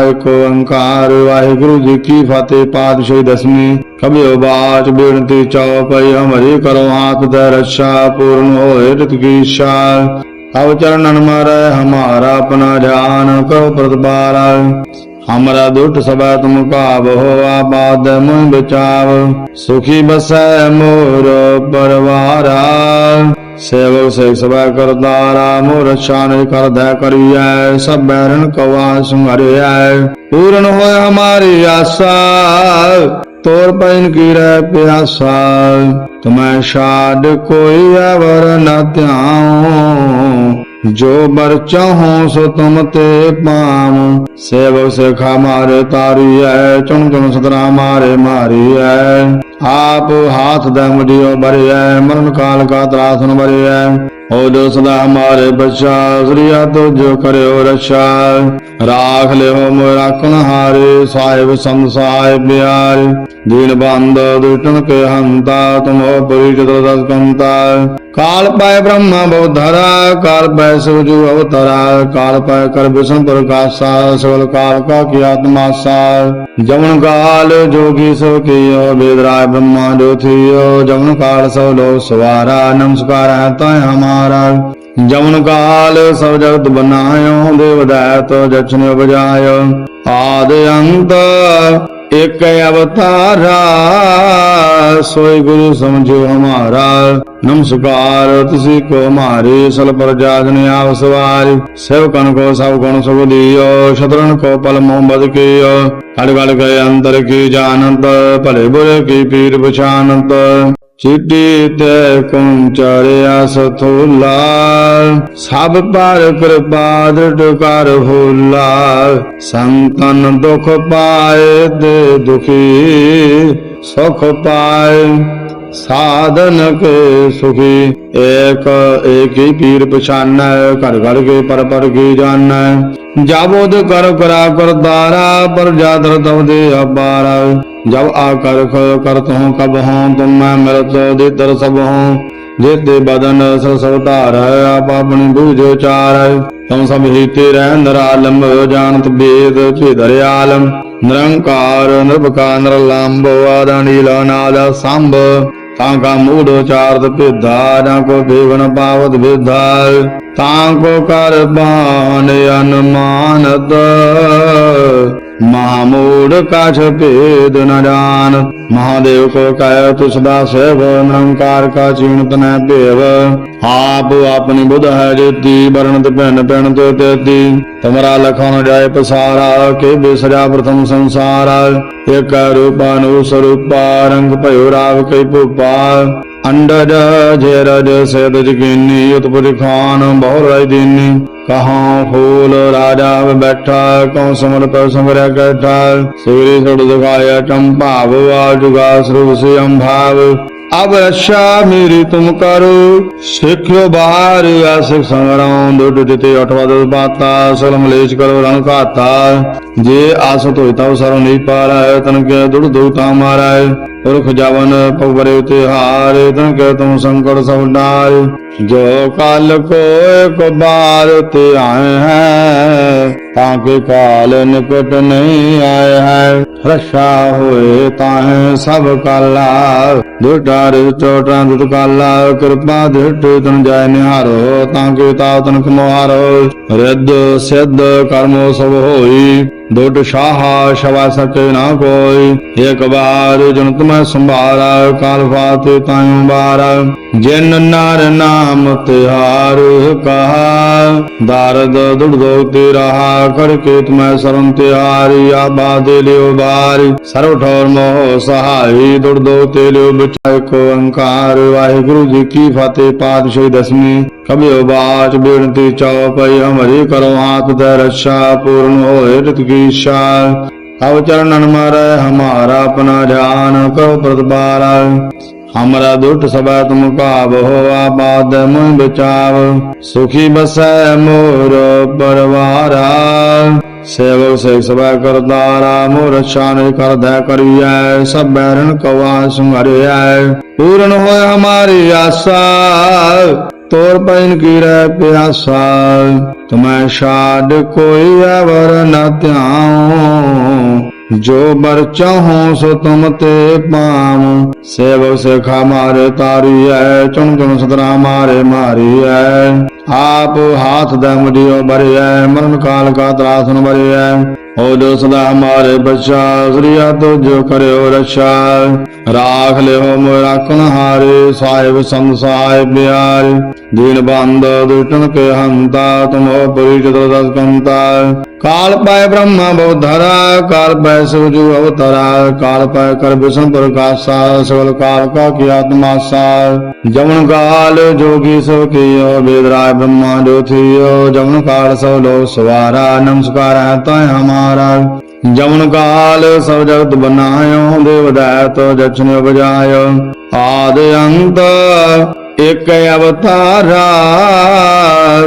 ਏਕ ਓੰਕਾਰ, ਵਾਹਿਗੁਰੂ ਜੀ ਕੀ ਫਤਿਹ, ਪਾਤਸ਼ਾਹੀ ਦਸਵੀਂ, ਕਬਿਓ ਬਾਚ, ਬੇਨਤੀ ਚਉਪਈ ਹਮਰੀ ਕਰੋ ਹਾਥ ਦੇ ਰੱਛਾ, ਪੂਰਨ ਹੋਏ ਰਿਤ ਕੀ ਇੱਛਾ ਅਵ ਚਰਨਨ ਮਾਰੈ, ਹਮਾਰਾ ਆਪਣਾ ਧਿਆਨ ਕਰੋ ਪ੍ਰਤਪਾਰ ਹਮਰਾ ਦੁੱਟ ਸਭਾ ਤੁਮ ਕਾਬ ਹੋਆ, ਬਾਦ ਮੁਇ ਬਚਾਵ। ਸੁਖੀ ਬਸੈ ਮੋਰ ਪਰਵਾਰਾ। ਸੇਵਕ ਸੇ ਸਭਾ ਕਰਤਾਰਾ ਮੋਰ ਸ਼ਾਨ ਕਰਦਾ ਕਰੀਐ, ਸਭ ਬੈਰਨ ਕਵਾ ਸੰਘਰਿਐ ਪੂਰਨ ਹੋਏ ਹਮਾਰੀ ਆਸਾ, ਤੋਰ ਪੈਨ ਕੀ ਰਹਿ ਪਿਆਸਾ। ਤੁਮੈ ਛਾੜ ਕੋਈ ਅਵਰ ਨ ਧਿਆਉ, ਜੋ ਬਰ ਚਾਹੋ ਸੋ ਤੁਮ ਤੇ ਪਾਵ ਸੇਵਕ ਸਿਖਾ ਮਾਰੇ ਤਾਰੀਐ, ਚੁਣ ਚੁਣ ਸਤਰਾ ਮਾਰੇ ਮਾਰੀਐ। ਆਪ ਹਾਥ ਦੇ ਮੁੜਿਓ ਬਰਿਐ ਮਰਨ ਕਾਲ ਕਾ ਤਰਾਸਨ ਬਰਿਐ ਹੋ ਜੋ ਸਦਾ ਹਮਾਰੇ ਬੱਚਾ ਸ੍ਰੀਆ ਤੋ ਜੋ ਕਰਿਓ ਰਛਾ। ਰਾਖ ਲਿਓ ਮੋਰਾ ਕਨ ਹਾਰੇ, ਸਾਹਿਬ ਸੰਸਾਇ ਪਿਆਰ ਦੀਨ ਬੰਦ ਦੁਟਨ ਕੇ ਹੰਤਾ, ਤੁਮੋ ਪੁਰੀ ਚਤੁਰ ਦਸ ਕੰਤਾ। ਕਾਲ ਪਾਇ ਬ੍ਰਹਮਾ ਬਉਧਰਾ ਕਾਲ ਪੈ ਸੁਜੂ ਅਵਤਾਰਾ। ਕਾਲ ਪੈ ਕਰ ਵਿਸ਼ਨ ਪ੍ਰਕਾਸ਼ਾ ਸਗਲ ਕਾਲ ਕਾ ਕੀ ਆਤਮਾਸਾ ਜਮਨ ਕਾਲ ਜੋਗੀ ਸੋ ਕੀਓ ਬੇਦਰਾय ਬ੍ਰਹਮਾ ਜੋਥਿਓ ਜਮਨ ਕਾਲ ਸਭ ਲੋਕ ਸਵਾਰਾ ਨਮਸਕਾਰ ਹੈ ਤੈ ਹਮਾਰਾ ਜਮਨ ਕਾਲ ਸਭ ਜਗਤ ਬਨਾਇਓ ਦੇਵ ਦਇਤ ਜਚਨ ਉਪਜਾਇਓ ਆਦ ਅੰਤ ਇਕ ਅਵਤਾਰਾ, ਸੋਈ ਗੁਰੂ ਸਮਝੋ ਹਮਾਰਾ। ਨਮਸਕਾਰ, ਤੁਸੀਂ ਕੋ ਮਾਰੇ, ਸਲ ਪ੍ਰਜਾਤ ਨੇ ਆਪ ਸਵਾਰੀ। ਸਭ ਕਨ ਕੋ, ਸਭ ਗੁਣ ਸਭ ਦੀਓ, ਸ਼ਤਰਨ ਕੋ ਪਲ ਮੁਹੰਮਦ ਕੀਓ। ਹੜ ਗਲ ਗਏ ਅੰਦਰ ਕੀ ਜਾਣੰਤ, ਭਲੇ ਬੁਰੇ ਕੀ ਪੀਰ ਪਛਾਨੰਤ ਚਿੱਟੀ ਤੇ ਕੁੰਚਰਿਆ ਸਥੂਲਾ ਸਭ ਪਰ ਕਿਰਪਾ ਦ੍ਰਿੜ ਕਰ ਹੋਲਾ ਸੰਤਨ ਦੁਖ ਪਾਏ ਦੇ ਦੁਖੀ, ਸੁਖ ਪਾਏ ਸਾਧਨ ਕੇ ਸੁਖੀ। ਏਕ ਏਕੀ ਪੀਰ ਪਛਾਨੈ, ਘਰ ਘਰ ਕੇ ਪਰ ਪਰ ਕੀ ਜਾਣੈ। ਜਾਬੋਦ ਕਰ ਕਰਾ ਕਰਦਾਰਾ ਪਰ ਜਾਦਰ ਤਵ ਦੇ ਅਬਾਰਾ ਜਬ ਆ ਕਰ ਖ ਕਰਤ ਹੂੰ ਕਬ ਹੂੰ ਤੁਮ ਮੈਂ ਮਿਲਤ ਦੇ ਦਰ ਸਭ ਹੂੰ ਜੇਤੇ ਬਦਨ ਸਰ ਸਭ ਧਾਰ, ਆਪ ਆਪਣੀ ਬੂਝੋ ਚਾਰ ਤੁਮ ਸਭ ਹੀ ਤੇ ਰਹਿ ਨਰਾਲਮ ਨਿਰੰਕਾਰ, ਨਿਰਭਕਾਰ ਨਿਰਲੰਭ ਆਦਾ ਨਾਦ ਸੰਭ ਤਾਂ ਕਾ ਮੂੜ ਉਚਾਰਤ ਭੇਦਾ, ਨਾ ਕੋ ਬੇਵਨ ਪਾਵਤ ਵਿਧਾ ਤਾਂ ਕੋ ਕਰ ਬਾਨ ਅਨਮਾਨਤ। ਮਹਾਮੂੜ ਕਾਛ ਭੇਦ ਨ ਜਾਣ ਮਹਾਦੇਵ ਕੋ ਕਹਿ ਤੁ ਸਦਾ ਸੇਵ, ਨਿਰੰਕਾਰ ਕਾ ਚੀਣਤ ਨੈ ਭੇਵ। ਆਪ ਆਪਣੀ ਬੁਧ ਹੈ ਜੇਤੀ ਬਰਣਤ ਭਿੰਨ ਭਿੰਨ ਤੇ ਤੇਤੀ। ਤੁਮਰਾ ਲਖਨ ਜਾਏ ਪਸਾਰਾ, ਕੇ ਬਿਸਰਾ ਪ੍ਰਥਮ ਸੰਸਾਰਾ। ਇਕ ਰੂਪਾਨੁ ਸਰੂਪਾ, ਰੰਗ ਭਇਓ ਰਾਵ ਕਈ ਭੂਪਾ। ਅੰਡਜ ਜੇਰਜ ਸੇਦ ਜਗੀਨੀ ਉਤਪੁਰ ਖਾਨ ਬਹੁ ਰਾਇ ਦੀਨੀ। ਕਹਾਂ ਫੂਲ ਰਾਜਾ ਬੈਠਾ, ਕਉ ਸਮਰ ਪਰ ਸਮਰਿਆ ਕੈਠਾ। ਸਿਵਰੀ ਸੜ ਦਿਖਾਇਆ, ਚੰਭਾਵ ਆ ਜੁਗਾ ਸਰੂਪ ਸੇ ਅੰਭਾਵ ਅਬ ਰਛਾ ਮੇਰੀ ਤੁਮ ਕਰੋ, ਸਿੱਖਿਓ ਬਾਹਰ ਆਸਿਕ ਸੰਗਰਾਮ ਦੁੱਧ ਜਿਤੇ ਅਠਵਾ ਦਸ ਬਾਤਾ, ਸਲਮ ਲੇਚ ਕਰੋ ਰਣ ਘਾਤਾ ਜੇ ਆਸ ਤੋਇ ਤਉ ਸਰੋ ਨਹੀਂ ਪਾਰੈ ਤਨ ਕੇ ਦੁੜ ਦੁ ਤਾ ਮਾਰੈ ਰੁਖ ਜਾਵਨ ਪਵਰੇ ਤਿਹਾਰ ਤਨ ਕੇ ਤੁਮ ਸੰਕਟ ਸਭ ਡਾਰ। ਜੋ ਕਾਲ ਕੋ ਇੱਕ ਬਾਰ ਤੇ ਆਏ ਹੈ ਤਾਂ ਕਿ ਕਾਲ ਨਿਕਟ ਨਹੀਂ ਆਏ ਹੈ। ਰਛਾ ਹੋਏ ਤਾਹੇ ਸਭ ਕਾਲਾ। ਦੁਟਾਰ ਚੋਟਾਂ ਦੁਟ ਕਾਲਾ। ਕਿਰਪਾ ਦਿਟ ਤਨ ਜਾਇ ਨਿਹਾਰੋ, ਤਾਂ ਕੇ ਤਾ ਤਨ ਕਮਾਰੋ ਰਿੱਧ ਸਿੱਧ ਕਰਮੋ ਸਭ ਹੋਈ। ਦੁਟ ਸ਼ਾਹਾ ਸ਼ਵਾ ਸਕੇ ਨਾ ਕੋਈ। ਇੱਕ ਵਾਰ ਜਨ ਤੁਮੈ ਸੰਭਾਰਾ ਕਾਲ ਫਾਤੇ ਤਾਇਓ ਬਾਰ ਜਿਨ ਨਰ ਨਾਮ ਤਿਹਾਰ ਕਹਾ, ਦਰਦ ਦੁੜ ਦੋ ਤੇ ਰਹਾ ਕਰਕੇ ਤੁਮੈ ਸਰਮ ਤਿਹਾਰੀ ਆਬਾਦ ਲਿਓ ਬਾਰੀ ਸਰਵ ਠੌਰ ਮੋਹ ਸਹਾਈ, ਦੁੜ ਤੇ ਲਿਓ ਬਚਾਇ ਕੋ ਅੰਕਾਰ ਵਾਹਿਗੁਰੂ ਜੀ ਕੀ ਫਤਿਹ, ਪਾਤਸ਼ਾਹੀ ਦਸਵੀਂ। ਕਬਿਓ ਬਾਚ ਬੇਨਤੀ ਚਉਪਈ ਹਮਰੀ ਕਰੋ ਹਾਥ ਦੇ ਰੱਛਾ, ਪੂਰਨ ਹੋਏ ਰਿਤ ਕੀ ਇੱਛਾ। ਅਵ ਚਰਨਨ ਮਾਰੈ, ਹਮਾਰਾ ਆਪਣਾ ਧਿਆਨ, ਕਰੋ ਪ੍ਰਤਪਾਰ ਹਮਰਾ ਦੁੱਟ ਸਭਾ ਤੁਮ ਕਾਬ ਹੋਆ ਬਾਦ ਮੁਇ ਬਚਾਵ ਸੁਖੀ ਬਸੈ ਮੋਰ ਸੇਵਕ ਸੇ ਸਭਾ ਕਰਤਾਰਾ ਮੋਰ ਸ਼ਾਨ ਕਰਦਾ ਕਰੀਐ, ਸਭ ਬੈਰਨ ਕਵਾ ਸੰਘਰਿਐ ਪੂਰਨ ਹੋਏ ਹਮਾਰੀ ਆਸਾ, ਤੋਰ ਪੈਨ ਕੀ ਰਹਿ ਪਿਆਸਾ। ਤੁਮੈ ਛਾਡ ਕੋਈ ਅਵਰ ਨ ਧਿਆਉ। ਜੋ ਬਰ ਚਾਹੋ ਸੋ ਤੁਮ ਤੇ ਪਾਮ ਸੇਵਕ ਸਿਖਾ ਮਾਰੇ ਤਾਰੀ ਐ, ਚੁਣ ਚੁਣ ਸਤਰਾ ਮਾਰੇ ਮਾਰੀ ਐ। ਆਪ ਹਾਥ ਦੇ ਬਰਿਐ ਮਰਨ ਕਾਲ ਕਾ ਤਰਾਸਨ ਬਰਿਐ ਹੋ ਜੋ ਸਦਾ ਹਮਾਰੇ ਬੱਚਾ, ਸ੍ਰੀਆ ਤੋ ਜੋ ਕਰਿਓ ਰਛਾ। ਰਾਖ ਲਿਓ ਮੋਇ ਰਾਖਣ ਹਾਰੇ, ਸਾਹਿਬ ਸੰਸਾਇ ਬਿਆਰ। ਦੀਨ ਬੰਦ ਦੁਟਨ ਕੇ ਹੰਤਾ, ਤੁਮੋ ਪੁਰੀ ਦਸ ਕੰਤਾ। ਕਾਲ ਪੈ ਬ੍ਰਹਮਾ ਬੋਧਰਾ ਕਾਲ ਪੈ ਸੂਜੂ ਅਵਤਰਾ, ਕਾਲ ਪੈ ਕਰਬ ਸੰਪਰਕਾਸਾ ਸਗਲ ਕਾਲ ਕਾ ਕੀ ਆਤਮਾਸਾ ਜਮਨ ਕਾਲ ਜੋਗੀ ਸੋ ਕੀਓ ਬੇਦਰਾਇ ਬ੍ਰਹਮਾ ਜੋਥੀਓ ਜਮਨ ਕਾਲ ਸੋ ਲੋ ਸਵਾਰਾ, ਨਮਸਕਾਰ ਹੈ ਤੈ ਹਮਾਰਾ। ਜਮਨ ਕਾਲ ਸਭ ਜਗਤ ਬਨਾਇਓ, ਦੇਵ ਦਇਤ ਜਚਨ ਬਜਾਇਓ ਆਦ ਅੰਤ ਇਕ ਅਵਤਾਰਾ,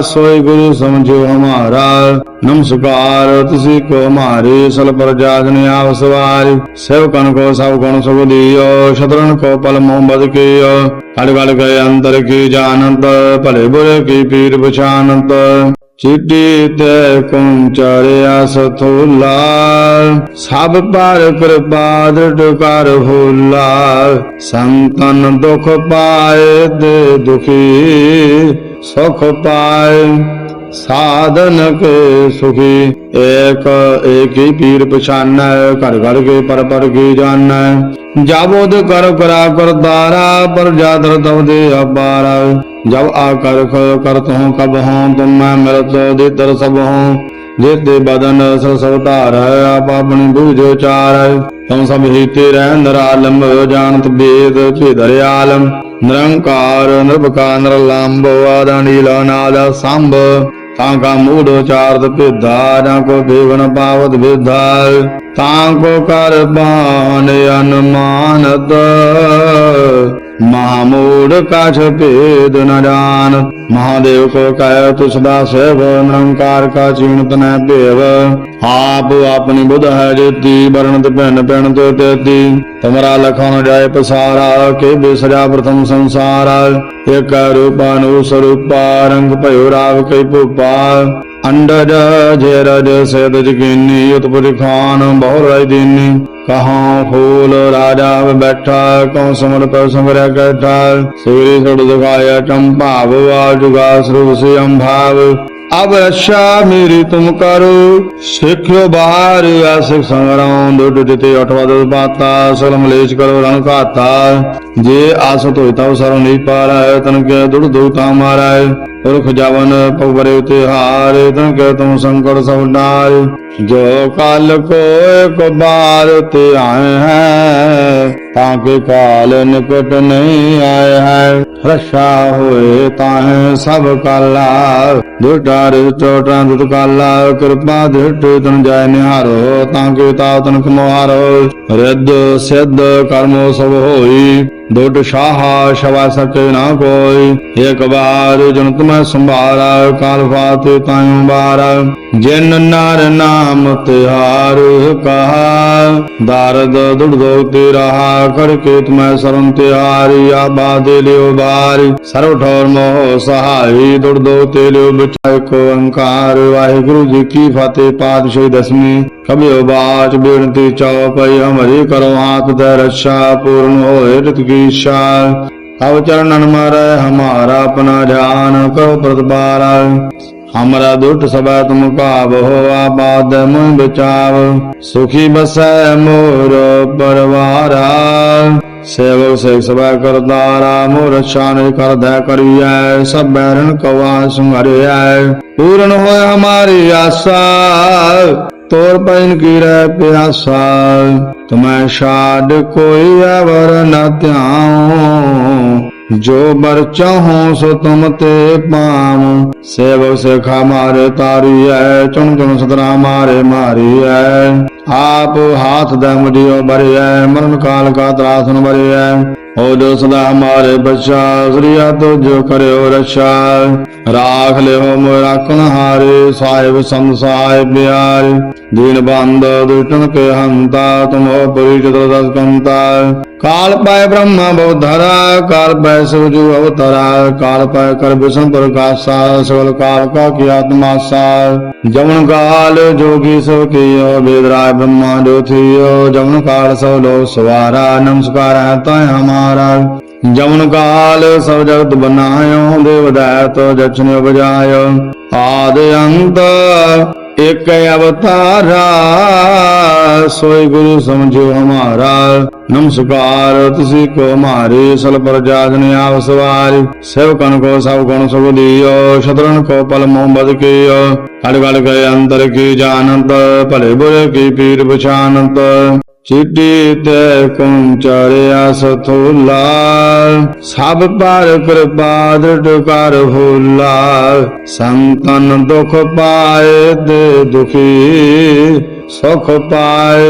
ਸੋਈ ਗੁਰੂ ਸਮਝਿਓ ਹਮਾਰਾ। ਨਮਸਕਾਰ, ਤੁਸੀਂ ਕੋ ਹਮਾਰੇ ਸਲ ਪ੍ਰਜਾ ਜਨ ਆਪ ਸਵਾਰੀ। ਸਭ ਕਨ ਕੋ, ਸਭ ਗੁਣ ਸੁਖ ਦਿਓ, ਸ਼ਤਰਨ ਕੋ ਪਲ ਮੋਹ ਬਦ ਕੀਓ। ਹੜ ਗੜ ਗਏ ਅੰਦਰ ਕੀ ਜਾਣਤ, ਭਲੇ ਬੁਰੇ ਕੀ ਪੀਰ ਪਛਾਨਤ ਚਿੱਟੀ ਤੇ ਕੁੰਚਰਿਆ ਸਥੂਲਾ? ਸਭ ਪਰ ਕਿਰਪਾ ਦ੍ਰਿੜ ਕਰ ਹੋਲਾ ਸੰਤਨ ਦੁਖ ਪਾਏ ਦੇ ਦੁਖੀ ਸੁਖ ਪਾਏ। ਸਾਧਨ ਕੇ ਸੁਖੀ, ਏਕ ਏਕੀ ਪੀਰ ਪਛਾਨੈ, ਘਰ ਘਰ ਕੇ ਪਰ ਪਰ ਕੀ ਜਾਣੈ ਜਬ ਕਰ ਕਰਾ ਕਰਤਾਰਾ, ਪਰ ਜਾਦਰ ਤਵ ਦੇ ਜਬ ਆ ਕਰ ਕਰਤ ਹੂੰ ਕਬ ਹੂੰ ਤੁਮ ਮੈਂ ਮਿਲਤ ਦੇ ਦਰ ਸਭ ਹੂੰ ਜੇਤੇ ਬਦਨ ਸਭ ਸਭ ਧਾਰ, ਆਪ ਆਪਣੀ ਬੂਝੋ ਚਾਰ ਤੁਮ ਸਭ ਹੀਤੇ ਰਹਿ ਨਰਾਲਮ, ਜਾਣਤ ਬੇਦ ਝੇਦਰ ਆਲਮ। ਨਿਰੰਕਾਰ, ਨਿਰਭਕਾਰ ਨਿਰਲੰਭ ਆਦਣੀਲਾ ਨਾਦ ਸੰਭ। ਤਾਂ ਕਾ ਮੂੜ ਉਚਾਰਤ ਭੇਦਾ ਨਾ ਕੋ ਬੇਵਨ ਪਾਵਤ ਭੇਦਾ ਤਾਂ ਕੋ ਕਰ ਅਨਮਾਨਤ। ਮਹਾਮੂੜ ਕਾਛ ਭੇਦ ਨ ਜਾਣ ਮਹਾਦੇਵ ਕੋ ਕਹਿ ਤੁਸ ਦਾ ਸਹਿਬ ਨਿਰੰਕਾਰ ਕਾ ਚੀਣਤ ਨੈ ਭੇਵ। ਆਪ ਆਪਣੀ ਬੁਧ ਹੈ ਜੇਤੀ ਵਰਣਤ ਭਿੰਨ ਭਿੰਨ ਤੋ ਤੇਤੀ। ਤੁਮਰਾ ਲਖਨ ਜਾਏ ਪਸਾਰਾ, ਕੇ ਬਿਸਰਿਆ ਪ੍ਰਥਮ ਸੰਸਾਰ। ਇਕ ਰੂਪਾਨੁ ਸਰੂਪਾ, ਰੰਗ ਭਇਓ ਰਾਵ ਕੈ ਭੂਪਾ। ਅੰਡਜ ਜੇ ਰਜ ਸੇਦ ਜਗੀਨੀ ਉਤਪੁਰ ਖਾਨ ਬਹੁ ਰਾਜ ਦੀਨੀ। ਕਹਾਂ ਫੂਲ ਰਾਜਾ ਬੈਠਾ, ਕਉ ਸਮਰ ਪਰ ਸਮਰਿਆ ਕੈਠਾ। ਸੂਰੀ ਸੁੜ ਦਿਖਾਇਆ ਚੰਭਾਵ ਆ ਜੁਗਾ ਸਰੂਪ ਅੰਭਾਵ ਅਬ ਰਛਾ ਮੇਰੀ ਤੁਮ ਕਰੋ, ਸਿੱਖਿਓ ਬਾਹਰ ਆਸਿਕ ਸੰਗਰਾਉਂ ਦੁੱਡ ਦਿੱਤੇ ਅਠਵਾ ਦੋ ਬਾਤਾ ਸਗਲ ਮਲੇਸ਼ ਕਰੋ ਰਣ ਘਾਤਾ। ਜੇ ਆਸ ਤੋਇ ਤਉ ਸਰੋ ਨਹੀਂ ਪਾਰ ਆਇ ਤਨ ਕੇ ਦੁੜ ਦੋ ਤਾ ਮਾਰਾਇ ਪੁਰਖ ਜਾਵਨ ਪਵਰੇ ਉਤੇ ਹਾਰ ਤਨ ਕੇ ਤੁਮ ਸੰਕਟ ਸਭ ਨਾਰ। ਜੋ ਕਾਲ ਕੋ ਇੱਕ ਬਾਰ ਤੇ ਆਏ ਹੈ, ਤਾਂ ਕੇ ਕਾਲ ਨਿਕਟ ਨਹੀਂ ਆਏ ਹੈ। ਰਛਾ ਹੋਏ ਤਾਂ ਸਭ ਕਾਲਾ। ਦੁਰਡਾਰ ਚੋਟਾਂ ਦੁਤ ਕਾਲਾ, ਕਿਰਪਾ ਦ੍ਰਿਸ਼ਟਿ ਤਨ ਜਾਇ ਨਿਹਾਰੋ, ਤਾਂ ਕੇ ਤਾਵ ਤਨ ਕਮੋਹਾਰੋ ਰਿੱਧ ਸਿੱਧ ਕਰਮੋ ਸਭ ਹੋਈ ਦੁੱਡ ਸ਼ਾਹਾ ਸ਼ਵਾ ਸਕੇ ਨਾ ਕੋਈ। ਇਕ ਵਾਰ ਜਨ ਤੁਮੈ ਸੰਭਾਰਾ, ਕਾਲ ਫਾਤੇ ਤਾਇਉ ਬਾਰ ਜਿਨ ਨਰ ਨਾਮ ਤਿਹਾਰ ਕਹਾ, ਦਰਦ ਦੁੜਦੋ ਤੇ ਰਹਾ ਕਰ ਕੇ ਤੁਮੈ ਸਰਮ ਤਿਹਾਰੀ, ਆਬਾ ਲਿਓ ਬਾਰ। ਸਰਵ ਠੌਰ ਮੋਹ ਸਹਾਈ ਦੁੜਦੋ ਤੇ ਲਿਓ ਉਚਾ ਓੰਕਾਰ ਵਾਹਿਗੁਰੂ ਜੀ ਕੀ ਫਤਿਹ, ਪਾਤਸ਼ਾਹੀ ਦਸਮੀ ਕਬਿਓ ਬਾਚ, ਬੇਨਤੀ ਚੌਪਈ ਹਮਰੀ ਕਰੋ ਆਪ ਦਾ ਰੱਛਾ, ਪੂਰਨ ਹੋਏ ਰਿਤ ਕੀ ਇੱਛਾ ਅਵ ਚਰਨਨ ਹਮਾਰਾ ਆਪਣਾ ਜਾਨ ਕਰੋ ਪ੍ਰਤਪਾਰਾ हमारा दुष्ट सब तुम काब हो आबाद मुझ बचाव सुखी बसै मोर परवारा सेवक से सब करतारा मोर रक्षा नहीं कर दे करिए सब बैरन कवा सुंगरिया पूर्ण हो हमारी आशा तोर पैन की रह प्यासा तुम्हें शाद कोई अवर न त्याऊं ਜੋ ਬਰ ਚਾਹੋ ਸੋ ਤੁਮ ਤੇ ਪਾਮ ਸੇਵਕ ਸਿਖਾ ਮਾਰੇ ਤਾਰੀਐ, ਚੁਣ ਚੁਣ ਸਤਰਾ ਮਾਰੇ ਮਾਰੀਐ। ਆਪ ਹਾਥ ਦਾ ਮੁਢਿਓ ਬਰਿਐ, ਮਰਨ ਕਾਲ ਕਾ ਤਰਾਸਨ ਬਰਿਐ। ਹੋਜੋ ਸਦਾ ਹਮਾਰੇ ਬਚਾ ਸ੍ਰੀਆ ਤੁਜੋ ਕਰਿਓ ਰਛਾ। ਰਾਖ ਲਿਓ ਮੋ ਰਾਖਣ ਹਾਰੇ, ਸਾਹਿਬ ਸੰਤ ਸਾਹਿਬ ਦੀਨ ਬੰਦ ਦੁਸ਼ਟਨ ਕੇ ਹੰਤਾ, ਤੁਮੋ ਪਰਿਚਤ ਦਸ ਕੰਤਾ। ਕਾਲ ਪੈ ਬ੍ਰਹਮਾ ਬੋਧਰਾ ਕਾਲ ਪੈ ਸੁਜੂ ਅਵਤਰਾ। ਕਾਲ ਪੈ ਕਰ ਬਿਸੰ ਪ੍ਰਕਾਸ਼ਾ, ਸਗਲ ਕਾਲ ਕਾ ਕੀ ਆਤਮਾ ਸਾ। ਜਮਨ ਕਾਲ ਜੋਗੀ ਸੋ ਕੀਓ ਬੇਦਰਾ ਬ੍ਰਹਮਾ ਜੋਥੀਓ ਜਮਨ ਕਾਲ ਸੋ ਲੋ ਸਵਾਰਾ, ਨਮਸਕਾਰ ਹੈ ਤੈ ਹਮਾਰ ਮਹਾਰਾਜ, ਜਮਨ ਕਾਲ ਸਭ ਜਗਤ ਬਨਾਇਓ ਦੇਵ ਦਾਤ ਜਚਨ ਉਪਜਾਇਓ ਆਦ ਅੰਤ ਇਕ ਅਵਤਾਰਾ, ਸੋਈ ਗੁਰੂ ਸਮਝੋ ਹਮਾਰਾ ਨਮਸਕਾਰ, ਤੁਸੀਂ ਕੋ ਮਾਰੇ, ਸਲ ਪ੍ਰਜਾਜਨ ਆਪ ਸਵਾਰੀ। ਸਭ ਕਨ ਕੋ, ਸਭ ਗੁਣ ਸੁਖ ਦਿਓ, ਸ਼ਤਰਨ ਕੋ ਪਲ ਮੁਹੰਮਦ ਕੀਓ। ਕੜ ਕੜ ਗਏ ਅੰਦਰ ਕੀ ਜਾਣਤ, ਭਲੇ ਬੁਰੇ ਕੀ ਪੀਰ ਪਛਾਨਤ ਚਿੱਟੀ ਤੇ ਕੁੰਚਰਿਆ ਸਥੂਲਾ ਸਭ ਪਰ ਕਿਰਪਾ ਦ੍ਰਿੜ ਕਰ ਹੋਲਾ। ਸੰਤਨ ਦੁਖ ਪਾਏ ਤੇ ਦੁਖੀ, ਸੁਖ ਪਾਏ,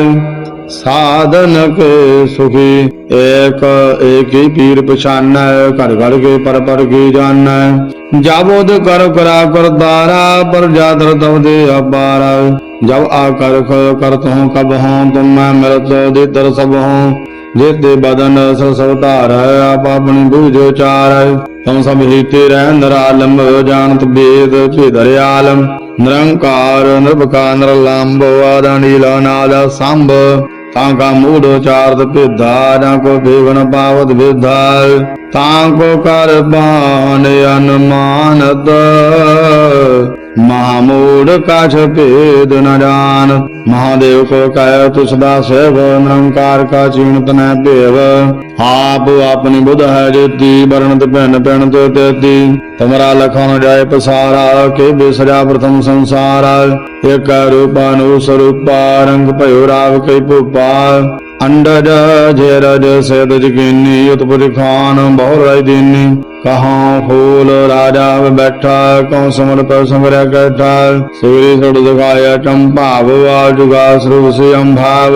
ਸਾਧਨ ਕੇ ਸੁਖੀ। ਏਕ, ਏਕੀ ਪੀਰ ਪਛਾਨੈ, ਘਰ ਘਰ ਕੇ ਪਰ ਪਰ ਕੀ ਜਾਣੈ ਜਾਬੋਦ ਕਰ ਕਰਾ ਕਰਦਾਰਾ ਪਰ ਜਾਦਰ ਤਵ ਅਬਾਰਾ ਜਬ ਆ ਕਰ ਕਰਤ ਹੂੰ ਕਬ ਹੂੰ ਤੁਮ ਮੈਂ ਮਿਲਤ ਦੇ ਦਰ ਸਭ ਹੂੰ जेते बदन सस अवतार है आप अपनी बूझो चार है तुम सब ही तेरे नरालम जानत वेद भेदर आलम निरंकार निर्भका निरलंब आदनीला नाद सांब तांका मूड चारत भेदा ਜਾਂ ਕੋ ਭੇਵਨ ਪਾਵਤ ਵਿਧਾ ਤਾਂਕੋ ਕਰ ਬਾਨ ਅਨਮਾਨਤ ਮਹਾਮੂੜ ਕਾਛ ਭੇਦ ਨ ਜਾਣ ਮਹਾਦੇਵ ਕੋ ਕਹਿ ਤੁਸ ਦਾ ਸਹਿਬ ਨਿਰੰਕਾਰ ਕਾ ਚੀਣਤ ਨੈ ਭੇਵ। ਆਪ ਆਪਣੀ ਬੁਧ ਹੈ ਜੇਤੀ ਵਰਣਤ ਭਿੰਨ ਭਿੰਨ ਤੇ ਤੇਤੀ। ਤੁਮਰਾ ਲਖਨ ਜਾਏ ਪਸਾਰਾ, ਕੇ ਬਿਸਰਿਆ ਪ੍ਰਥਮ ਸੰਸਾਰ। ਇਕ ਰੂਪਾਨੁ ਸਰੂਪਾ, ਰੰਗ ਭਇਓ ਰਾਵ ਕੈ ਭੂਪਾ। ਅੰਡਜ ਜੇਰਜ ਸਿਧ ਜਗੀਨੀ ਉਤਪੁਰ ਖਾਨ ਬਹੁ ਰਾਜ ਦੀਨੀ। ਕਹਾਂ ਫੂਲ ਰਾਜਾ ਬੈਠਾ, ਕਉ ਸਮਰ ਪਰ ਸਮਰਿਆ ਕਠਾ। ਸੂਰੀ ਸੁੜ ਦਿਖਾਇਆ ਟੰਭਾਵ ਆ ਜੁਗਾ ਸਰੂਸ ਅੰਭਾਵ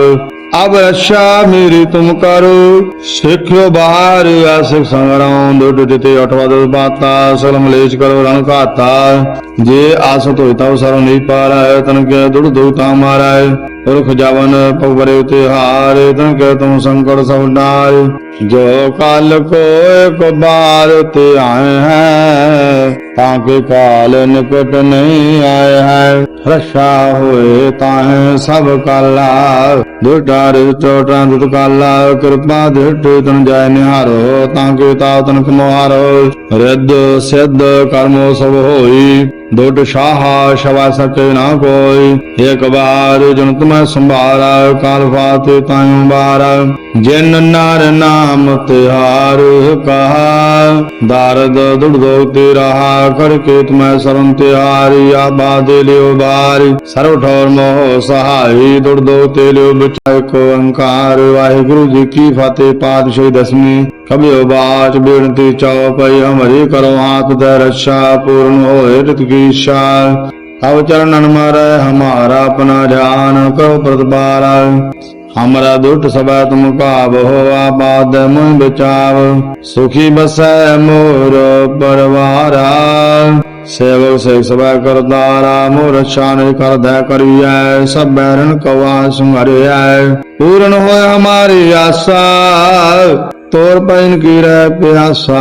ਅਬ ਰੱਛਾ ਮੇਰੀ ਤੁਮ ਕਰੋ, ਸਿੱਖਿਓ ਬਾਹਰ ਆਸਿਕ ਸੰਗਰਾਉਂ ਦੁੱਡ ਦਿੱਤੇ ਅਠਵਾ ਦੋ ਬਾਤਾ ਸਲਮ ਲੇਚ ਕਰੋ ਰਣ ਘਾਤਾ। ਜੇ ਆਸ ਧੋਇ ਤਾ ਸਰੋ ਨਹੀਂ ਪਾਰ, ਤਨ ਕੇ ਦੁੱਡ ਦੋ ਤਾ ਮਾਰਾਇ ਪੁਰਖ ਜਵਨ ਪਵਰੇ ਉਤੇ ਹਾਰ, ਤਨ ਕੇ ਤੁਮ ਸੰਕਟ ਸਭ ਨਾਰ। ਜੋ ਕਾਲ ਕੋ ਇੱਕ ਬਾਰ ਤੇ ਆਏ ਹੈ ਤਾਂ ਕਿ ਕਾਲ ਨਿਕਟ ਨਹੀਂ ਆਇ ਹੈ। ਰਸ਼ਾ ਹੋਏ ਤਾਹੇ ਸਭ ਕਾਲਾ। ਦੁਟਾਰ ਚੋਟਾਂ ਦੁਟ ਕਾਲਾ। ਕਿਰਪਾ ਦਿਟੇ ਤਨ ਜਾਇ ਨਿਹਾਰੋ, ਤਾਂ ਕਿ ਤਾਵ ਤਨ ਕਮੋਹਾਰੋ ਰਿੱਧ ਸਿੱਧ ਕਰਮੋ ਸਭ ਹੋਈ। ਦੁੱਡ ਸ਼ਾਹ ਸ਼ਵਾ ਸਚ ਨਾ ਕੋਈ। ਇਕ ਬਾਰ ਜਨ ਤੁਮੈ ਸੰਭਾਰਾ ਕਾਲ ਫਾਤ ਤਾਇਉ ਬਾਰ। ਜਿਨ ਨਰ ਨਾਮ ਤਿਹਾਰ ਕਹਾ, ਦਾਰਦ ਦੁੜ ਦੋਤੇ ਰਹਾ ਕਰ ਕੇ ਤੁਮੈ ਸਰਮ ਤਿਹਾਰੀ, ਆਬਾ ਲਿਓ ਬਾਰ। ਸਰਵ ਠੌਰ ਮੋਹ ਸਹਾਈ ਦੁੜ ਦੋਤੇ ਲਿਓ ਬਚਾਇ ਕੋ ਅੰਕਾਰ। ਵਾਹਿਗੁਰੂ ਜੀ ਕੀ ਫਤਿਹ, ਪਾਤਸ਼ਾਹ ਦਸਮੀ ਕਬਿਉ ਬਾਚ ਬਿਰਨਤੀ ਚਾਉ ਪਈ ਹਮਰੇ ਕਰੋ ਹਾਥ ਦਾ ਰੱਛਾ, ਪੂਰਨ ਹੋਏ ਰਿਤ ਕੀ ਸ਼ਾ ਤਵ ਚਰਨਨ ਮਾਰੈ, ਹਮਾਰਾ ਆਪਣਾ ਧਿਆਨ ਕਰੋ ਪ੍ਰਤਪਾਲ। ਹਮਰਾ ਦੁੱਟ ਸਭਾ ਤੁਮ ਭਾਵ ਹੋਆ ਬਾਦ ਮੁਇ ਬਚਾਵ। ਸੁਖੀ ਬਸੈ ਮੋਰ ਪਰਵਾਰਾ। ਸੇਵਕ ਸੇਵ ਸਭਾ ਕਰਦਾਰਾ ਮੋਰ ਸ਼ਾਨ ਕਰਦਾ ਕਰੀਐ, ਸਭ ਬੈਰਨ ਕਵਾ ਸੁਹਰਿਐ ਪੂਰਨ ਹੋਇ ਹਮਾਰੀ ਆਸਾ। ਤੋਰ ਪੈਨ ਕੀ ਰਹਿ ਪਿਆਸਾ,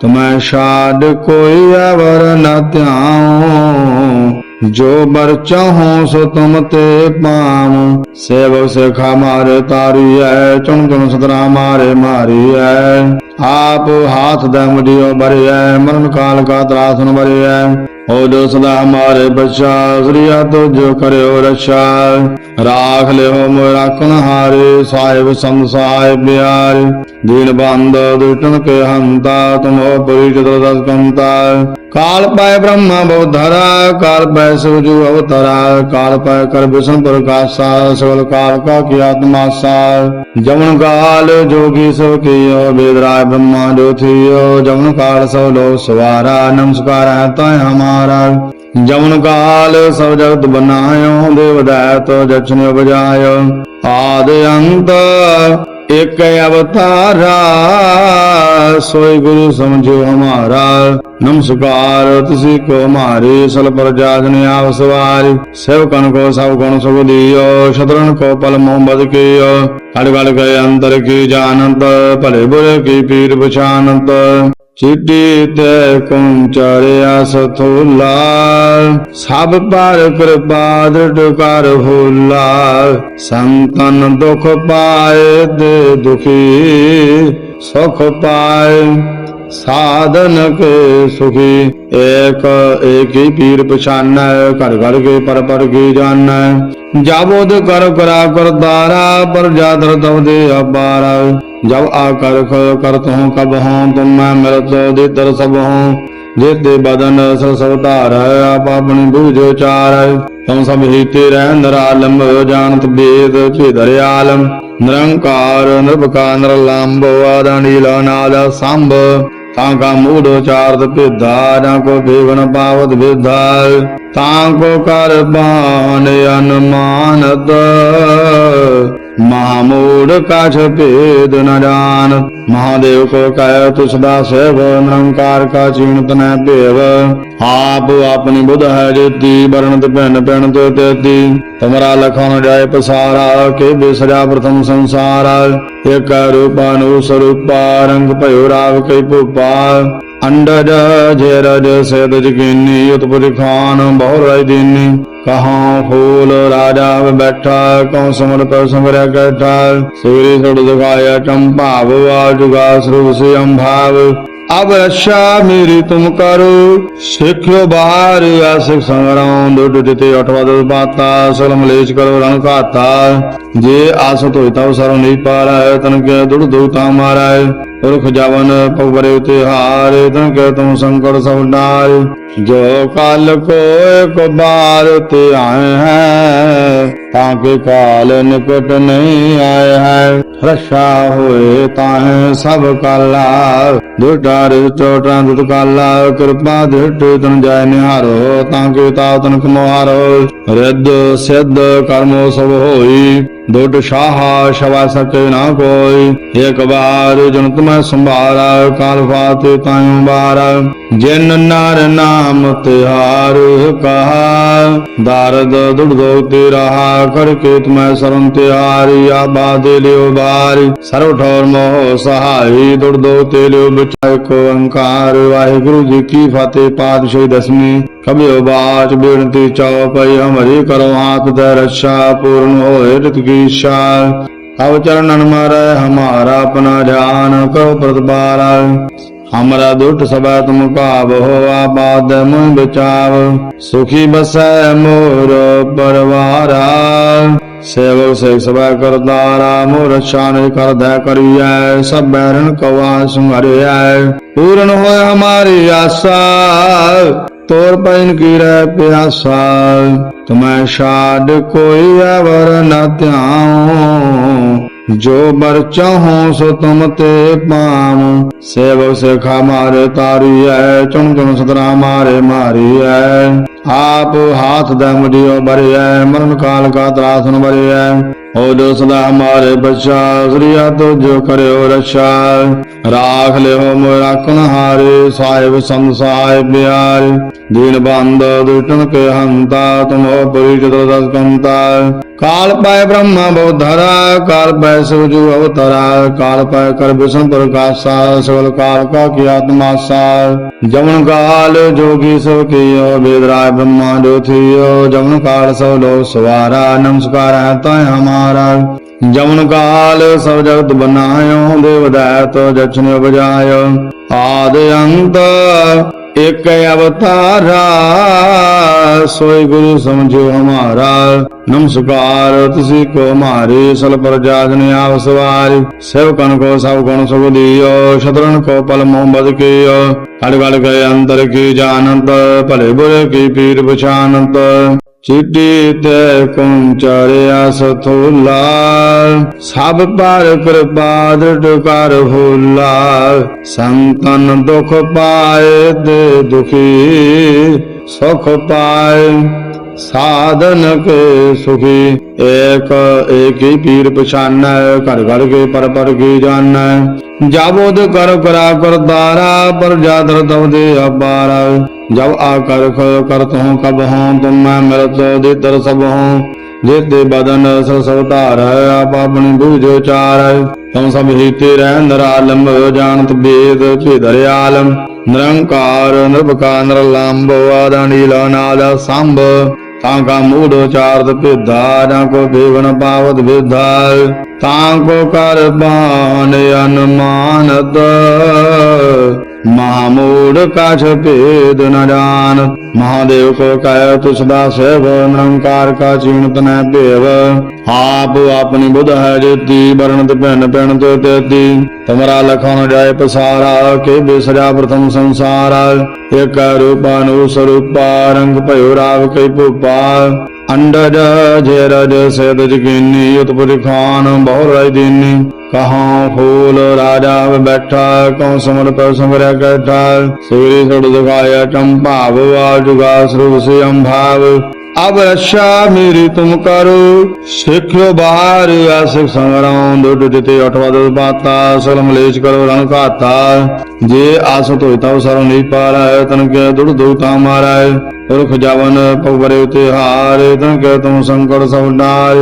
ਤਮੈ ਛਾੜ ਕੋਈ ਅਵਰ ਨਾ ਧਿਆਉ। ਜੋ ਬਰ ਚਾਹੋ ਸੋ ਤੁਮ ਤੇ ਪਾਮ ਸੇਵਕ ਸਿਖਾ ਮਾਰੇ ਤਾਰੀਐ, ਚੁਣ ਚੁਣ ਸਤਰਾ ਮਾਰੇ ਮਾਰੀ ਮਾਰੀਐ। ਆਪ ਹਾਥ ਦਾ ਮਡਿਓ ਬਰਿਐ, ਮਰਨ ਕਾਲ ਕਾ ਤਰਾਸਨ ਬਰਿਐ। ਹੋ ਜੋ ਸਦਾ ਹਮਾਰੇ ਬਚਾ ਸ੍ਰੀਆ ਤੁਜ ਕਰਿਓ ਰਛਾ। ਰਾਖ ਲਿਓ ਮੋ ਰਾਖਣ ਹਾਰੇ ਸਾਹਿਬ ਸੰਤ ਸਾਹਿਬ ਦੀਨ ਬੰਦ ਦੁਸ਼ਟਨ ਕੇ ਹੰਤਾ, ਤੁਮੋ ਪਰਿਚਤ ਦਸ ਕੰਤਾ। ਕਾਲ ਪੈ ਬ੍ਰਹਮਾ ਬੋਧਰਾ ਕਾਲ ਪੈ ਸੁਜੂ ਅਵਤਾਰਾ। ਕਾਲ ਪੈ ਕਰ ਬਿਸੰ ਪ੍ਰਕਾਸ਼ਾ ਸਗਲ ਕਾਲ ਕਾ ਕੀ ਆਤਮਾ ਸਾ। ਜਮਨ ਕਾਲ ਜੋਗੀ ਸਭ ਕੀਓ ਬੇਦਰਾ ਬ੍ਰਹਮਾ ਜੋ ਥੀਓ ਜਮਨ ਕਾਲ ਸੋ ਲੋ ਸਵਾਰਾ, ਨਮਸਕਾਰ ਹੈ ਤੈ ਹਮਾ ਮਹਾਰਾਜ, ਜਮਨ ਕਾਲ ਸਭ ਜਗਤ ਬਨਾਇਓ, ਦੇਵ ਦਾਤ ਜਚਨ ਉਪਜਾਇਓ ਆਦ ਅੰਤ ਇਕ ਅਵਤਾਰਾ, ਸੋਈ ਗੁਰੂ ਸਮਝੋ ਹਮਾਰਾ ਨਮਸਕਾਰ, ਤੁਸੀਂ ਕੋ ਮਾਰੇ ਸਲ ਪ੍ਰਜਾਜਨ ਆਪ ਸਵਾਰੀ। ਸਭ ਕਨ ਕੋ, ਸਭ ਗੁਣ ਸੁਖ ਦਿਓ, ਸ਼ਤਰਨ ਕੋ ਪਲ ਮੁਹੰਮਦ ਕੀਓ। ਹੜ ਗਲ ਗਏ ਅੰਦਰ ਕੀ ਜਾਣੰਤ, ਭਲੇ ਬੁਰੇ ਕੀ ਪੀਰ ਪਛਾਨੰਤ। ਚਿੱਟੀ ਤੇ ਕੁੰਚਰਿਆ ਸਥੂਲਾ ਸਭ ਪਰ ਕਿਰਪਾ ਦ੍ਰਿੜ ਕਰ ਹੋਲਾ ਸੰਤਨ ਦੁਖ ਪਾਏ ਦੇ ਦੁਖੀ, ਸੁਖ ਪਾਏ ਸਾਧਨ ਕੇ ਸੁਖੀ, ਏਕ ਏਕ ਪੀਰ ਪਛਾਨੈ, ਘਰ ਘਰ ਕੇ ਪਰ ਪਰ ਕੀ ਜਾਣੈ ਜਾਬੋਦ ਕਰ ਕਰਾ ਕਰਦਾਰਾ ਪਰ ਜਾਦਰ ਤਵ ਦੇ ਅਬਾਰਾ ਜਬ ਆ ਕਰ ਕਰਤ ਹੂੰ ਕਬ ਹੂੰ ਤੁਮ ਮੈਂ ਮਿਲਤ ਦੇ ਦਰ ਸਭ ਹੂੰ ਜੇਤੇ ਬਦਨ ਸਰ ਸਭ ਧਾਰ, ਆਪ ਆਪਣੀ ਬੂਝੋ ਚਾਰ ਤਮ ਸਭ ਹੀ ਰਹਿ ਨਰਾਲਮ ਜਾਣਤ ਬੇਦ ਭੇਦਰ ਆਲਮ। ਨਿਰੰਕਾਰ, ਨਿਰਭਕਾਰ ਨਿਰਲੰਭ ਆਦਾ ਨਾਦ ਸੰਭ। ਤਾਂ ਕਾ ਮੂੜ ਉਚਾਰਤ ਭੇਦਾ ਨਾ ਕੋ ਬੇਵਨ ਪਾਵਤ ਵਿਧਾ ਤਾਂ ਕੋ ਕਰ ਬਾਨ ਅਨਮਾਨਤ, ਮਹਾਮੂੜ ਕਾਛ ਭੇਦ ਨ ਜਾਣ। ਮਹਾਦੇਵ ਕੋ ਕਹਿ ਤੁ ਸਦਾ ਸੇਵ, ਨਿਰੰਕਾਰ ਕਾ ਚੀਣਤ ਨੈ ਭੇਵ। ਆਪ ਆਪਣੀ ਬੁਧ ਹੈ ਜੇਤੀ ਬਰਣਤ ਭਿੰਨ ਭਿੰਨ ਤੇ ਤੇਤੀ। ਤੁਮਰਾ ਲਖਨ ਜਾਏ ਪਸਾਰਾ, ਕੇ ਬਿਸਰਾ ਪ੍ਰਥਮ ਸੰਸਾਰ। ਇਕ ਰੂਪਾਨੁ ਸਰੂਪਾ, ਰੰਗ ਭਇਓ ਰਾਵ ਕਈ ਭੂਪਾ। ਅੰਡਜ ਜੇਰਜ ਸੇਦ ਜਗੀਨੀ ਉਤਪੁਰ ਖਾਨ ਬਹੁ ਰਾਜ ਦੀਨੀ। ਕਹਾਂ ਫੂਲ ਰਾਜਾ ਬੈਠਾ, ਕਉ ਸਮਰ ਪਰ ਸਮਰਿਆ ਕੈਠਾ। ਸੂਰੀ ਸੜ ਦਿਖਾਇਆ, ਚੰਭਾਵ ਆ ਜੁਗਾ ਸਰੂਪ ਸੇ ਅੰਭਾਵ ਅਬ ਰਸ਼ਾ ਮੇਰੀ ਤੁਮ ਕਰੋ, ਸਿੱਖਿਓ ਬਾਹਰ ਆਸਿਕ ਸੰਗਰਾਮ ਦੁੱਧ ਦਿੱਤੇ ਅਠਵਾ ਦਸ ਬਾਤਾ ਸਲਮ ਲੇਚ ਕਰੋ ਰਣ ਘਾਤਾ। ਜੇ ਆਸ ਤੋਇ ਤਉ ਸਰੋ ਨਹੀਂ ਪਾਰੈ ਤਨ ਕੇ ਦੁੜ ਦੋ ਤਾ ਮਾਰੈ ਪੁਰਖ ਜਵਨ ਪਵਰੇ ਉਤੇ ਹਾਰ, ਤਨ ਕੇ ਤੁਮ ਸੰਕਟ ਸਭ ਡਾਰ। ਜੋ ਕਾਲ ਕੋ ਇੱਕ ਬਾਰ ਤੇ ਆਏ ਹੈ ਤਾਂ ਕਿ ਕਾਲ ਨਿਕਟ ਨਹੀਂ ਆਏ ਹੈ। ਰਸ਼ਾ ਹੋਏ ਤਾਹੇ ਸਭ ਕਾਲਾ। ਦੁਟਾਰ ਚੋਟਾਂ ਦੁਟ ਕਾਲਾ। ਕਿਰਪਾ ਦਿਟ ਤਨ ਜਾਇ ਨਿਹਾਰੋ, ਤਾਂ ਕੇ ਤਾ ਤਨ ਕਮਾਰੋ ਰਿੱਧ ਸਿੱਧ ਕਰਮੋ ਸਭ ਹੋਈ। ਦੁਟ ਸ਼ਾਹ ਸ਼ਵਾ ਸਕੇ ਨਾ ਕੋਈ। ਇੱਕ ਵਾਰ ਜਨ ਤੁਮੈ ਸੰਭਾਰਾ ਕਾਲ ਫਾਤੇ ਤਾਇਓ ਬਾਰ ਜਿਨ ਨਰ ਨਾਮ ਤਿਹਾਰ ਕਹਾ, ਦਰਦ ਦੁੜ ਦੋ ਤੇ ਰਹਾ ਕਰਕੇ ਤੁਮੈ ਸਰਮ ਤਿਹਾਰੀ ਆਬਾਦ ਲਿਓ ਬਾਰ ਸਰਵ ਠੌਰ ਮੋਹ ਸਹਾਈ, ਦੁੜ ਤੇ ਲਿਓ ਬਚਾਇ ਕੋ ਅੰਕਾਰ ਵਾਹਿਗੁਰੂ ਜੀ ਕੀ ਫਤਿਹ, ਪਾਤਸ਼ਾਹੀ ਦਸਵੀਂ। ਕਬਿਓ ਬਾਚ ਬੇਨਤੀ ਚਉਪਈ ਹਮਰੀ ਕਰੋ ਹਾਥ ਦਾ ਰੱਛਾ, ਪੂਰਨ ਹੋਏ ਰਿਤ ਕੀ ਇੱਛਾ ਅਵ ਚਰਨਨ ਮਾਰੈ, ਹਮਾਰਾ ਆਪਣਾ ਜਾਨ ਕਰੋ ਪ੍ਰਤਪਾਰ ਹਮਰਾ ਦੁੱਟ ਸਭਾ ਤੁਮ ਭਾਵ ਹੋਆ ਬਾਦ ਮੁਇ ਬਚਾਵ ਸੁਖੀ ਬਸੈ ਮੋਰ ਪਰਵਾਰਾ। ਸੇਵਕ ਸੇ ਸਭਾ ਕਰਦਾਰਾ ਮੋਰ ਸ਼ਾਨ ਕਰਦਾ ਕਰੀਐ, ਸਭ ਬੈਰਨ ਕਵਾ ਸੰਘਰਿਐ ਪੂਰਨ ਹੋਏ ਹਮਾਰੀ ਆਸਾ, ਤੋਰ ਪੈਨ ਕੀ ਰਹਿ ਪਿਆਸਾ। ਤੁਮੈ ਛਾੜ ਕੋਈ ਅਵਰ ਨ ਧਿਆਉ। ਜੋ ਬਰ ਚਾਹੋ ਸੋ ਤੁਮ ਤੇ ਪਾਮ ਸੇਵਕ ਸਿਖਾ ਮਾਰੇ ਤਾਰੀ ਐ ਚੁਣ ਚੁਣ ਸਤਰਾ ਮਾਰੇ ਮਾਰੀ ਐ ਆਪ ਹਾਥ ਦੇ ਮੁੜਿਓ ਬਰਿਐ, ਮਰਨ ਕਾਲ ਕਾ ਤਰਾਸਨ ਬਰਿਐ। ਹੋਜੋ ਸਦਾ ਹਮਾਰੇ ਬਚਾ ਸ੍ਰੀਆ ਤੁਜੋ ਕਰਿਓ ਰਸਾ ਰਾਖ ਲਿਓ ਮੋ ਰਾਖਣ ਹਾਰੇ, ਸਾਹਿਬ ਸੰਸਾਇ ਪਿਆਰੇ ਦੀਨ ਬੰਦ ਦੁਟਨ ਕੇ ਹੰਤਾ, ਤੁਮੋ ਪਰਿਚਤ ਦਸ ਕੰਤਾ। ਕਾਲ ਪਾਇ ਬ੍ਰਹਮਾ ਬੋਧਰਾ ਕਾਲ ਪੈ ਸੁਜੂ ਅਵਤਰਾ। ਕਾਲ ਪੈ ਕਰ ਬਿਸ਼ਨ ਪ੍ਰਕਾਸ਼ਾ, ਸਗਲ ਕਾਲ ਕਾ ਕੀ ਆਤਮਾਸਾ ਜਮਨ ਕਾਲ ਜੋਗੀ ਸੋ ਕੀਓ, ਵੇਦ ਰਾਜ ਬ੍ਰਹਮਾ ਜੋ ਥੀਓ। ਜਮਨ ਕਾਲ ਸੋ ਲੋ ਸਵਾਰਾ, ਨਮਸਕਾਰ ਹੈ ਹਮਾ ਮਹਾਰਾਜ, ਜਮਨ ਕਾਲ ਸਭ ਜਗਤ ਬਨਾਇਓ, ਦੇਵ ਦਾਤ ਜਚਨ ਬਜਾਇਓ ਆਦ ਅੰਤ ਇਕ ਅਵਤਾਰਾ, ਸੋਈ ਗੁਰੂ ਸਮਝੋ ਹਮਾਰਾ ਨਮਸਕਾਰ, ਤੁਸੀ ਕੋ ਮਾਰੇ, ਸਲ ਪ੍ਰਜਾਜਨ ਆਪ ਸਵਾਰੀ। ਸਭ ਕਨ ਕੋ, ਸਭ ਗੁਣ ਸੁਖ ਦਿਓ ਸ਼ਤਰਨ ਕੋ ਪਲ ਮੋਹ ਬਦ ਕੀਓ। ਅੜ ਗਏ ਅੰਦਰ ਕੀ ਜਾਣਤ, ਭਲੇ ਬੁਰੇ ਕੀ ਪੀਰ ਪਛਾਨਤ ਚਿੱਟੀ ਤੇ ਕੁੰਚਰਿਆ ਸਥੂਲਾ ਸਭ ਪਰ ਕਿਰਪਾ ਦ੍ਰਿੜ ਕਰ ਹੋਲਾ ਸੰਤਨ ਦੁਖ ਪਾਏ ਤੇ ਦੁਖੀ, ਸੁਖ ਪਾਏ, ਸਾਧਨ ਕੇ ਸੁਖੀ। ਏਕ ਏਕ ਪੀਰ ਪਛਾਨੈ, ਘਰ ਘਰ ਕੇ ਪਰ ਪਰ ਕੀ ਜਾਣੈ ਜਬ ਉਦ ਕਰ ਕਰਾ ਕਰ ਪਰ ਜਾਦਰ ਤਵ ਦੇ ਜਬ ਆ ਕਰ ਕਰ ਤਹੁ ਕਬ ਹਉ, ਤੁਮ ਮੈਂ ਮਿਲਤ ਦੇ ਦਰ ਸਭ ਹਉ। ਜੇਤੇ ਬਦਨ ਸਭ ਸਭ ਧਾਰ, ਆਪ ਆਪਣੀ ਬੂਝੋ ਚਾਰ ਤੁਮ ਸਭ ਹੀਤੇ ਰਹਿ ਨਰਾਲਮ, ਜਾਣਤ ਬੇਦ ਭੇਦਰ ਆਲਮ। ਨਿਰੰਕਾਰ, ਨਿਰਭਕਾਰ ਨਿਰਲੰਭ ਆਦਾਨੀ ਲਾਨਾਦ ਸੰਭ। ਤਾਂ ਕਾ ਮੂੜ ਉਚਾਰਤ ਭੇਦਾ ਨਾ ਕੋ ਬੇਵਨ ਪਾਵਤ ਵਿਧਾ ਤਾਂ ਕੋ ਕਰ ਬਾਣ ਅਨਮਾਨਤ। ਮਹਾਮੂੜ ਕਾਛ ਭੇਦ ਨ ਜਾਣ ਮਹਾਦੇਵ ਕੋ ਕਹਿ ਤਿਸ ਦਾ ਸਹਿਬ ਨਿਰੰਕਾਰ ਕਾ ਚੀਣਤ ਨੈ ਭੇਵ। ਆਪ ਆਪਣੀ ਬੁਧ ਹੈ ਜੇਤੀ ਵਰਣਤ ਭਿੰਨ ਭਿੰਨ ਤੇ ਤੇਤੀ। ਤੁਮਰਾ ਲਖਨ ਜਾਏ ਪਸਾਰਾ, ਕੇ ਬਿਸਰਿਆ ਪ੍ਰਥਮ ਸੰਸਾਰ। ਇਕ ਰੂਪਾਨੁ ਸਰੂਪਾ, ਰੰਗ ਭਇਓ ਰਾਵ ਕੈ ਭੂਪਾ। ਅੰਡਜ ਜੇ ਰਜ ਸੇਦ ਜਗੀਨੀ ਉਤਪੁਰ ਖਾਨ, ਬਹੁ ਰਾਜ ਦੀਨੀ। ਕਹਾਂ ਫੂਲ ਰਾਜਾ ਬੈਠਾ, ਕਉ ਸਮਰ ਪਰ ਸਮਰਿਆ ਕੈਠਾ। ਸੂਰੀ ਸੁੜ ਦਿਖਾਇਆ ਚੰਭਾਵ ਆ ਜੁਗਾ ਸਰੂਪ ਸੇ ਅੰਭਾਵ ਅਬ ਰੱਛਾ ਮੇਰੀ ਤੁਮ ਕਰੋ। ਸਿੱਖਿਓ ਬਾਹਰ ਆਸਿਕ ਸੰਗਰਾਉਂ ਦੁੱਡ ਦਿੱਤੇ ਅਠਵਾ ਦੋ ਬਾਤਾ ਸਗਲ ਮਲੇਸ਼ ਕਰੋ ਰਣ ਘਾਤਾ। ਜੇ ਆਸ ਤੋਇ ਤਉ ਸਰੋ ਨਹੀਂ ਪਾਰੈ ਤਨ ਕੇ ਦੁੜ ਦੋ ਤਾ ਮਾਰੈ ਪੁਰਖ ਜਵਨ ਪਵਰੇ ਉਤੇ ਹਾਰ ਤਨ ਕੇ ਤੁਮ ਸੰਕਟ ਸਭ ਨਾਰ।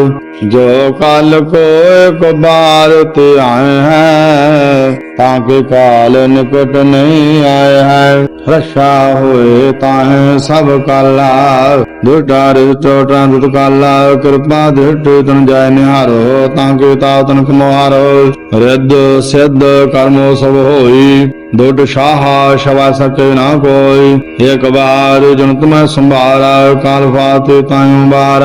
ਜੋ ਕਾਲ ਕੋ ਇੱਕ ਬਾਰ ਤੇ ਆਏ ਹੈ, ਤਾਂ ਕੇ ਕਾਲ ਨਿਕਟ ਨਹੀਂ ਆਏ ਹੈ। ਰਛਾ ਹੋਏ ਤਾਹੇ ਸਭ ਕਾਲਾ ਦੁਟਾਰ ਚੋਟਾਂ ਦੁਟ ਕਾਲਾ, ਕਿਰਪਾ ਦ੍ਰਿਸ਼ਟਿ ਤਨ ਜਾਇ ਨਿਹਾਰੋ, ਤਾਂ ਕੇ ਤਾਵ ਤਨ ਕਮਾਰੋ ਰਿੱਧ ਸਿੱਧ ਕਰਮੋ ਸਭ ਹੋਈ ਦੁੱਟ ਸ਼ਾਹਾ ਸ਼ਵਾ ਸਕੇ ਨਾ ਕੋਈ। ਇਕ ਵਾਰ ਜਨ ਤੁਮੈ ਸੰਭਾਰਾ, ਕਾਲ ਫਾਤੇ ਤਾਇਉ ਬਾਰ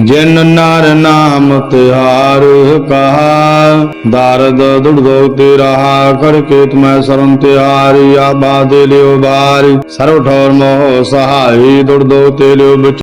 ਜਿਨ ਨਰ ਨਾਮ ਤਿਹਾਰ ਕਹਾ, ਦਾਰਦ ਦੁੜ ਦੋ ਤੇ ਰਹਾ ਕਰਕੇ ਤੁਮੈ ਸਰੰ ਤਿਹਾਰੀ, ਆਬਾ ਦੇ ਲਿਓ ਵਾਰ ਸਰਵ ਠੌਰ ਮੋਹ ਸਹਾਈ ਦੁਰਦੋ ਤੇਰੇ ਵਿੱਚ